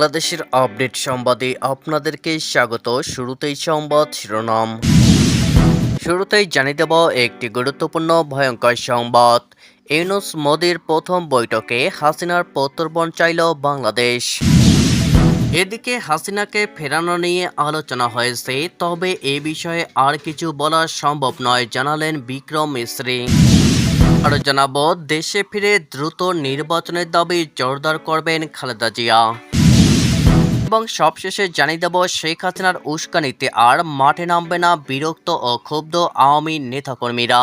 বাংলাদেশের আপডেট সংবাদে আপনাদেরকে স্বাগত। শুরুতেই সংবাদ শিরোনাম। শুরুতেই জানিয়ে দেব একটি গুরুত্বপূর্ণ, ভয়ঙ্কর সংবাদ। ইউনুস মোদির প্রথম বৈঠকে হাসিনার প্রত্যর্পণ চাইল বাংলাদেশ। এদিকে হাসিনাকে ফেরানো নিয়ে আলোচনা হয়েছে, তবে এ বিষয়ে আর কিছু বলা সম্ভব নয়, জানালেন বিক্রম মিশ্রী আরও জানাব, দেশে ফিরে দ্রুত নির্বাচনের দাবি জোরদার করবেন খালেদা জিয়া। এবং সবশেষে জানিয়ে দেব, শেখ হাসিনার উস্কানিতে আর মাঠে নামবে না বিরক্ত ও ক্ষুব্ধ আওয়ামী নেতাকর্মীরা।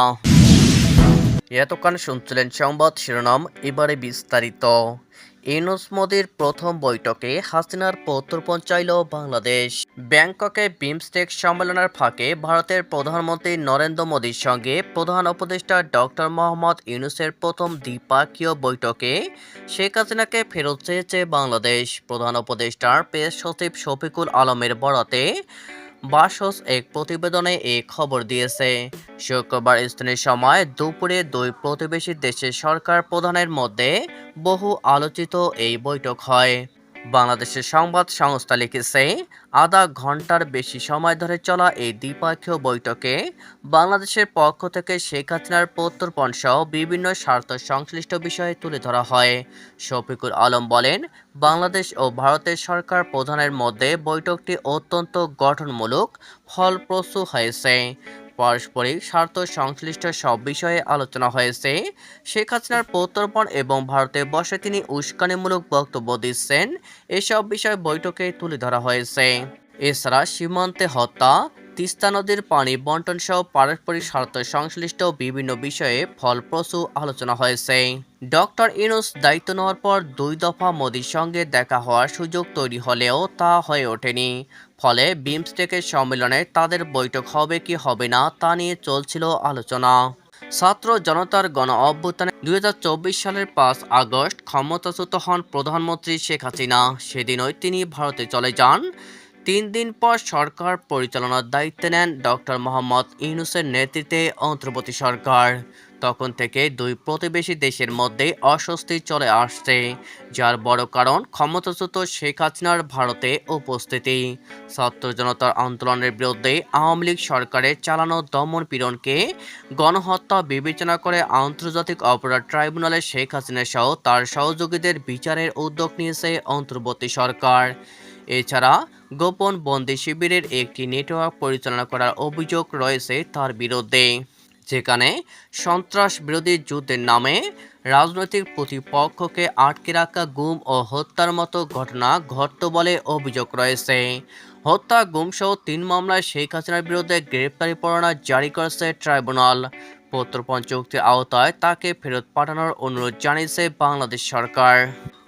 এতক্ষণ শুনছিলেন সংবাদ শিরোনাম, এবারে বিস্তারিত। ইউনুস মোদির প্রথম বৈঠকে হাসিনার প্রত্যর্পণ চাইল বাংলাদেশ। ব্যাংককে বিমস্টেক সম্মেলনের ফাঁকে ভারতের প্রধানমন্ত্রী নরেন্দ্র মোদীর সঙ্গে প্রধান উপদেষ্টা ডক্টর মোহাম্মদ ইউনুসের প্রথম দ্বিপাক্ষীয় বৈঠকে শেখ হাসিনাকে ফেরত চেয়েছে বাংলাদেশ। প্রধান উপদেষ্টার পেশ সচিব শফিকুল আলমের বরাতে বাসস এক প্রতিবেদনে এই খবর দিয়েছে। শুক্রবার স্থানীয় সময় দুপুরে দুই প্রতিবেশী দেশের সরকার প্রধানের মধ্যে বহু আলোচিত এই বৈঠক হয়। বাংলাদেশের সংবাদ সংস্থা লিখেছে, আধা ঘণ্টার বেশি সময় ধরে চলা এই দ্বিপক্ষীয় বৈঠকে বাংলাদেশের পক্ষ থেকে শেখ হাসিনার প্রত্যর্পণ সহ বিভিন্ন স্বার্থ সংশ্লিষ্ট বিষয়ে তুলে ধরা হয়। শফিকুল আলম বলেন, বাংলাদেশ ও ভারতের সরকার প্রধানের মধ্যে বৈঠকটি অত্যন্ত গঠনমূলক, ফলপ্রসূ হয়েছে। পারস্পরিক স্বার্থ সংশ্লিষ্ট সব বিষয়ে আলোচনা হয়েছে। শেখ হাসিনার প্রত্যর্পণ এবং ভারতে বসে তিনি উস্কানিমূলক বক্তব্য দিচ্ছেন। এসব বিষয় বৈঠকে তুলে ধরা হয়েছে। এছাড়া সীমান্তে হত্যা, তিস্তা নদীর পানি বন্টন সহ পারস্পরিক স্বার্থ সংশ্লিষ্ট বিভিন্ন বিষয়ে ফলপ্রসূ আলোচনা হয়েছে। ডক্টর ইনুস দায়িত্ব নেওয়ার পর দুই দফা মোদির সঙ্গে দেখা হওয়ার সুযোগ তৈরি হলেও তা হয়ে ওঠেনি। ফলে বিমস্টেকের সম্মেলনে তাদের বৈঠক হবে কি হবে না তা নিয়ে চলছিল আলোচনা। ছাত্র জনতার গণ অভ্যুত্থানে দুই সালের পাঁচ আগস্ট ক্ষমতাচ্যুত হন প্রধানমন্ত্রী শেখ হাসিনা। সেদিনই তিনি ভারতে চলে যান। তিন দিন পর সরকার পরিচালনার দায়িত্ব নেন ডক্টর মোহাম্মদ ইউনুসের নেতৃত্বে অন্তর্বর্তী সরকার। তখন থেকে দুই প্রতিবেশী দেশের মধ্যে অস্বস্তি চলে আসছে, যার বড় কারণ ক্ষমতাচ্যুত শেখ হাসিনার ভারতে উপস্থিতি। ছাত্র জনতার আন্দোলনের বিরুদ্ধে আওয়ামী লীগ সরকারের চালানো দমন পীড়নকে গণহত্যা বিবেচনা করে আন্তর্জাতিক অপরাধ ট্রাইব্যুনালে শেখ হাসিনা সহ তার সহযোগীদের বিচারের উদ্যোগ নিয়েছে অন্তর্বর্তী সরকার। এছাড়া গোপন বন্দি শিবিরের একটি নেটওয়ার্ক পরিচালনা করার অভিযোগ রয়েছে তার বিরুদ্ধে। যেখানে সন্ত্রাস বিরোধী যুদ্ধের নামে রাজনৈতিক প্রতিপক্ষকে আটকে রাখা গুম ও হত্যার মতো ঘটনা ঘটত বলে অভিযোগ রয়েছে। হত্যা, গুমসহ তিন মামলায় শেখ হাসিনার বিরুদ্ধে গ্রেপ্তারি পরোয়ানা জারি করেছে ট্রাইব্যুনাল। প্রত্যর্পণ চুক্তির আওতায় তাকে ফেরত পাঠানোর অনুরোধ জানিয়েছে বাংলাদেশ সরকার।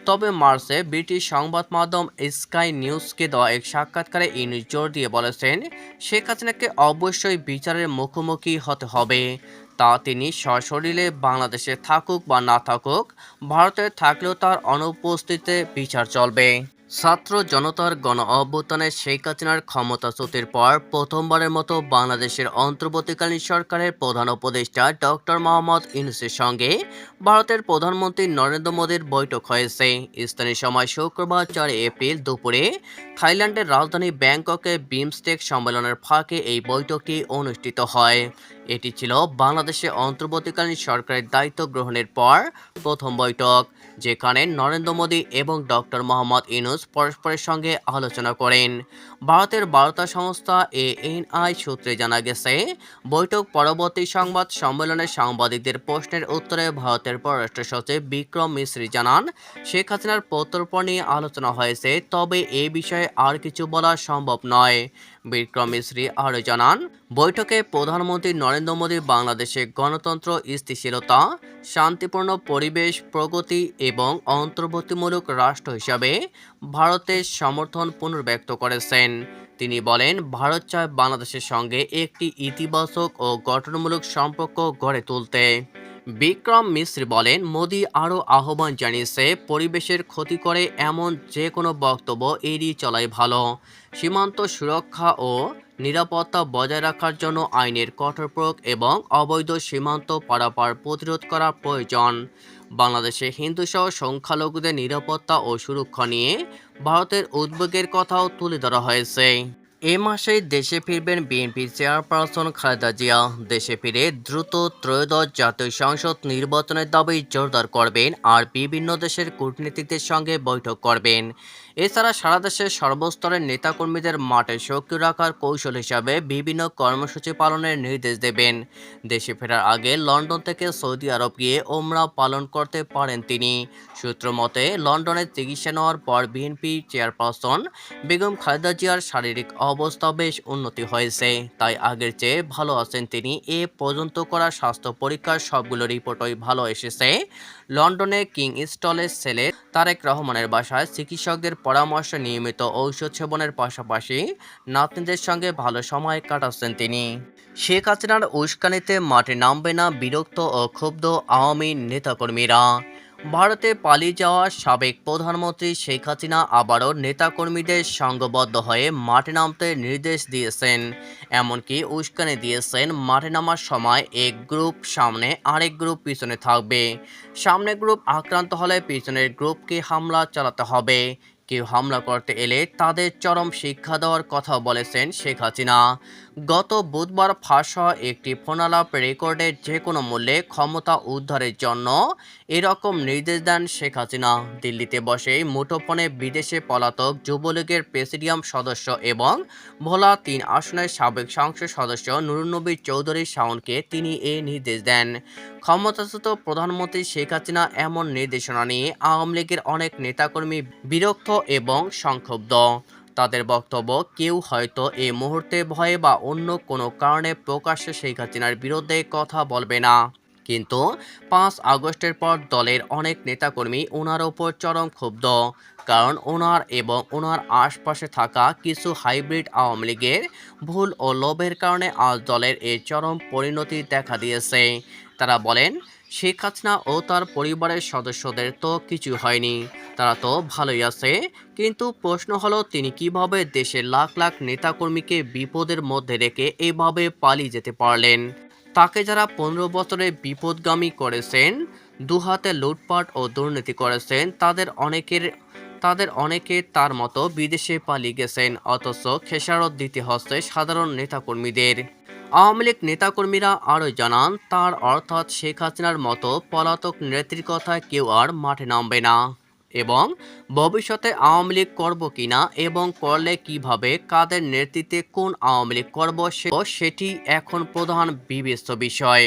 তবে মার্চে ব্রিটিশ সংবাদ মাধ্যম স্কাই নিউজকে দেওয়া এক সাক্ষাৎকারে ইনি জোর দিয়ে বলেছেন, শেখ হাসিনাকে অবশ্যই বিচারের মুখোমুখি হতে হবে। তা তিনি সশরীরে বাংলাদেশে থাকুক বা না থাকুক, ভারতে থাকলেও তার অনুপস্থিতিতে বিচার চলবে। ছাত্র জনতার গণ অভ্যুত্থানে শেখ হাসিনার ক্ষমতাচ্যুতির পর প্রথমবারের মতো বাংলাদেশের অন্তর্বর্তীকালীন সরকারের প্রধান উপদেষ্টা ডক্টর মোহাম্মদ ইউনুসের সঙ্গে ভারতের প্রধানমন্ত্রী নরেন্দ্র মোদীর বৈঠক হয়েছে। স্থানীয় সময় শুক্রবার চার এপ্রিল দুপুরে থাইল্যান্ডের রাজধানী ব্যাংককে বিমস্টেক সম্মেলনের ফাঁকে এই বৈঠকটি অনুষ্ঠিত হয়। এটি ছিল বাংলাদেশে অন্তর্বর্তীকালীন সরকারের দায়িত্ব গ্রহণের পর প্রথম বৈঠক, যেখানে নরেন্দ্র মোদী এবং ডক্টর মোহাম্মদ ইউনুস পরস্পরের সঙ্গে আলোচনা করেন। ভারতের বার্তা সংস্থা এএনআই সূত্রে জানা গেছে, বৈঠক পরবর্তী সংবাদ সম্মেলনে সাংবাদিকদের প্রশ্নের উত্তরে ভারতের পররাষ্ট্র সচিব বিক্রম মিশ্রি জানান, শেখ হাসিনার প্রত্যর্পণ নিয়ে আলোচনা হয়েছে, তবে এ বিষয়ে আর কিছু বলা সম্ভব নয়। বিক্রম মিশ্রি আরও জানান, বৈঠকে প্রধানমন্ত্রী নরেন্দ্র মোদী বাংলাদেশে গণতন্ত্র, স্থিতিশীলতা, শান্তিপূর্ণ পরিবেশ, প্রগতি এবং অন্তর্বর্তীমূলক রাষ্ট্র হিসাবে ভারতের সমর্থন পুনর্ব্যক্ত করেছেন। তিনি বলেন, ভারত চায় বাংলাদেশের সঙ্গে একটি ইতিবাচক ও গঠনমূলক সম্পর্ক গড়ে তুলতে। বিক্রম মিশ্র বলেন, মোদি আরও আহ্বান জানিয়েছে, পরিবেশের ক্ষতি করে এমন যে কোনো বক্তব্য এড়িয়ে চলাই ভালো। সীমান্ত সুরক্ষা ও নিরাপত্তা বজায় রাখার জন্য আইনের কঠোর প্রয়োগ এবং অবৈধ সীমান্ত পারাপার প্রতিরোধ করা প্রয়োজন। বাংলাদেশে হিন্দুসহ সংখ্যালঘুদের নিরাপত্তা ও সুরক্ষা নিয়ে ভারতের উদ্বেগের কথাও তুলে ধরা হয়েছে। এ মাসে দেশে ফিরবেন বিএনপি চেয়ারপারসন খালেদা জিয়া। দেশে ফিরে দ্রুত ত্রয়োদশ জাতীয় সংসদ নির্বাচনের দাবি জোরদার করবেন আর বিভিন্ন দেশের কূটনীতিকদের সঙ্গে বৈঠক করবেন। এছাড়া সারা দেশের সর্বস্তরের নেতাকর্মীদের মাঠে সক্রিয় রাখার কৌশল হিসাবে বিভিন্ন কর্মসূচি পালনের নির্দেশ দেবেন। দেশে ফেরার আগে লন্ডন থেকে সৌদি আরব গিয়ে ওমরা পালন করতে পারেন তিনি। সূত্র মতে, লন্ডনে চিকিৎসা নেওয়ার পর বিএনপি চেয়ারপারসন বেগম খালেদা জিয়ার শারীরিক অবস্থা বেশ উন্নতি হয়েছে। তাই আগের চেয়ে ভালো আছেন তিনি। এ পর্যন্ত করা স্বাস্থ্য পরীক্ষার সবগুলো রিপোর্টই ভালো এসেছে। লন্ডনে কিং স্টলের সেলে তারেক রহমানের বাসায় চিকিৎসকদের পরামর্শ নিয়মিত ঔষধ সেবনের পাশাপাশি নাতনিদের সঙ্গে ভালো সময় কাটাচ্ছেন তিনি। শেখ হাসিনার উস্কানিতে মাঠে নামবে না বিরক্ত ও ক্ষুব্ধ আওয়ামী নেতাকর্মীরা। ভারতে পালিয়ে যাওয়া সাবেক প্রধানমন্ত্রী শেখ হাসিনা আবারও নেতাকর্মীদের সংঘবদ্ধ হয়ে মাঠে নামতে নির্দেশ দিয়েছেন। এমনকি উস্কানি দিয়েছেন, মাঠে নামার সময় এক গ্রুপ, সামনে আরেক গ্রুপ পিছনে থাকবে। সামনে গ্রুপ আক্রান্ত হলে পিছনের গ্রুপকে হামলা চালাতে হবে। কেউ হামলা করতে এলে তাদের চরম শিক্ষা দেওয়ার কথা বলেছেন শেখ হাসিনা। গত বুধবার ফাঁস হওয়া একটি ফোনালাপ রেকর্ডে যে কোনো মূল্যে ক্ষমতা উদ্ধারের জন্য এরকম নির্দেশ দেন শেখ হাসিনা। দিল্লিতে বসে মুঠোফোনে বিদেশে পলাতক যুবলীগের প্রেসিডিয়াম সদস্য এবং ভোলা তিন আসনের সাবেক সংসদ সদস্য নুরুন্নবী চৌধুরী শাওনকে তিনি এই নির্দেশ দেন। ক্ষমতাচ্যুত প্রধানমন্ত্রী শেখ হাসিনা এমন নির্দেশনা নিয়ে আওয়ামী লীগের অনেক নেতাকর্মী বিরক্ত এবং সংক্ষুব্ধ। তাদের বক্তব্য, কেউ হয়তো এই মুহূর্তে ভয়ে বা অন্য কোনো কারণে প্রকাশ্যে শেখ হাসিনার বিরুদ্ধে কথা বলবে না। কিন্তু পাঁচ আগস্টের পর দলের অনেক নেতাকর্মী ওনার ওপর চরম ক্ষুব্ধ। কারণ ওনার এবং ওনার আশপাশে থাকা কিছু হাইব্রিড আওয়ামী লীগের ভুল ও লোভের কারণে আজ দলের এই চরম পরিণতি দেখা দিয়েছে। তারা বলেন, শেখ হাসিনা ও তার পরিবারের সদস্যদের তো কিছু হয়নি। তারা তো ভালোই আছে। কিন্তু প্রশ্ন হলো, তিনি কীভাবে দেশের লাখ লাখ নেতাকর্মীকে বিপদের মধ্যে রেখে এভাবে পালিয়ে যেতে পারলেন? তাকে যারা পনেরো বছরে বিপদগামী করেছেন, দুহাতে লুটপাট ও দুর্নীতি করেছেন, তাদের অনেকের, তাদের অনেকে তার মতো বিদেশে পালিয়ে গেছেন, অথচ খেসারত দিতে হচ্ছে সাধারণ নেতাকর্মীদের। আওয়ামী লীগ নেতাকর্মীরা আরও জানান, তার অর্থাৎ শেখ হাসিনার মতো পলাতক নেত্রীর কথায় কেউ আর মাঠে নামবে না। এবং ভবিষ্যতে আওয়ামী লীগ করব কিনা এবং করলে কীভাবে, কাদের নেতৃত্বে কোন আওয়ামী লীগ করব সেটি এখন প্রধান বিবেচ্য বিষয়।